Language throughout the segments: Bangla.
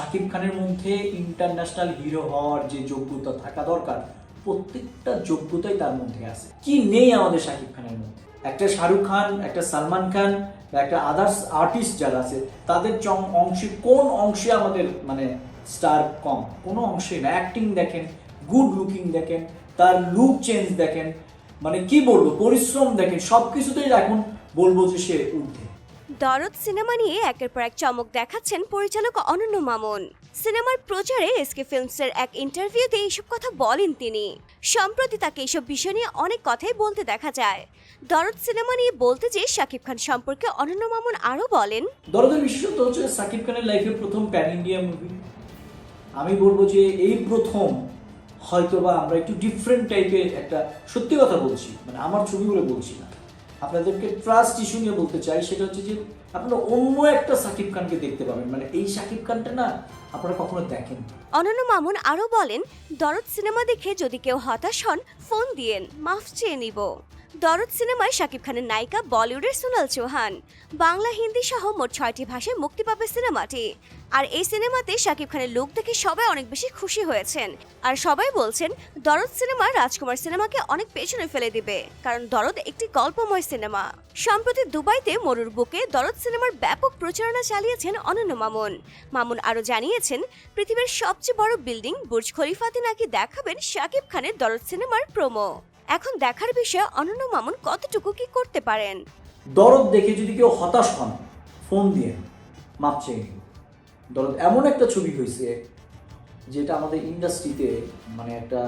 শাকিব খানের মধ্যে ইন্টারন্যাশনাল হিরো হওয়ার যে যোগ্যতা থাকা দরকার, প্রত্যেকটা যোগ্যতাই তার মধ্যে আছে। কি নেই আমাদের শাকিব খানের মধ্যে? একটা শাহরুখ খান, একটা সালমান খান একটা আদার্স আর্টিস্ট যারা আছে, তাদের অংশে কোন অংশে আমাদের মানে স্টার কম? কোনো অংশে না। অ্যাক্টিং দেখেন গুড লুকিং দেখেন, তার লুক চেঞ্জ দেখেন মানে কি বলব, পরিশ্রম দেখেন সব কিছুতেই এখন বলব যে সে ঊর্ধ্বে। দরদ সিনেমা নিয়ে একের পর এক চমক দেখাচ্ছেন পরিচালক অনন্য মামুন। সিনেমার প্রচারে এসকে ফিল্মসের এক ইন্টারভিউতে এইসব কথা বলেন তিনি। সম্প্রতি তাকে এইসব বিষয় নিয়ে অনেক কথাই বলতে দেখা যায়। দরদ সিনেমা নিয়ে বলতে যে শাকিব খান সম্পর্কে অনন্য মামুন আরও বলেন, দরদের বিশেষত হচ্ছে সাকিব খানের লাইফের প্রথম প্যান ইন্ডিয়া মুভি। আমি বলব যে এই প্রথম হয়তোবা আমরা একটু ডিফারেন্ট টাইপের একটা সত্যি কথা বলছি মানে আমার ছবিগুলো বলছি না। আপনাদেরকে ট্রাস্ট ইস্যু নিয়ে বলতে চাই, সেটা হচ্ছে যে আপনারা অন্য একটা সাকিব খানকে দেখতে পাবেন। মানে এই সাকিব খানটা না আপনারা কখনো দেখেন অনন্য মামুন আরও বলেন, দরদ সিনেমা দেখে যদি কেউ হতাশ হন, ফোন দিয়েন, মাফ চেয়ে নিব। দরদ সিনেমায় শাকিব খানের নায়িকা বলিউডের সোনাল চৌহান। বাংলা, হিন্দি সহ মোট ছয়টি ভাষায় মুক্তি পাবে সিনেমাটি। আর এই সিনেমাতে শাকিব খানের লুক দেখে সবাই অনেক বেশি খুশি হয়েছেন। আর সবাই বলছেন, দরদ সিনেমা রাজকুমার সিনেমাকে অনেক পেছনে ফেলে দিবে, কারণ দরদ একটি গল্পময় সিনেমা। সম্প্রতি দুবাইতে মরুর বুকে দরদ সিনেমার ব্যাপক প্রচারণা চালিয়েছেন অনন্য মামুন। মামুন আরও জানিয়েছেন, পৃথিবীর সবচেয়ে বড় বিল্ডিং বুর্জ খলিফাতে নাকি দেখাবেন শাকিব খানের দরদ সিনেমার প্রোমো এখন দেখার বিষয়ে অনন্য মামুন কতটুকু কি করতে পারেন? দরদ দেখে যদি কেউ হতাশ হন ফোন দিয়ে মাপ চেয়ে দরদ এমন একটা ছবি হয়েছে যেটা আমাদের ইন্ডাস্ট্রিতে মানে একটা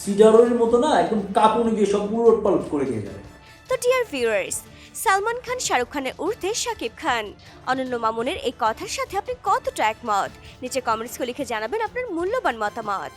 সিডারের মতো না একদম কাঁপুনি দিয়ে সব উলট পালট করে দিয়ে যাবে। তো ডিয়ার ভিউয়ার্স সালমান খান শাহরুখ খানের ঊর্ধ্বে শাকিব খান। অনন্য মামুনের এই কথার সাথে আপনি কতটা একমত? নিচে কমেন্টস লিখে জানাবেন আপনার মূল্যবান মতামত।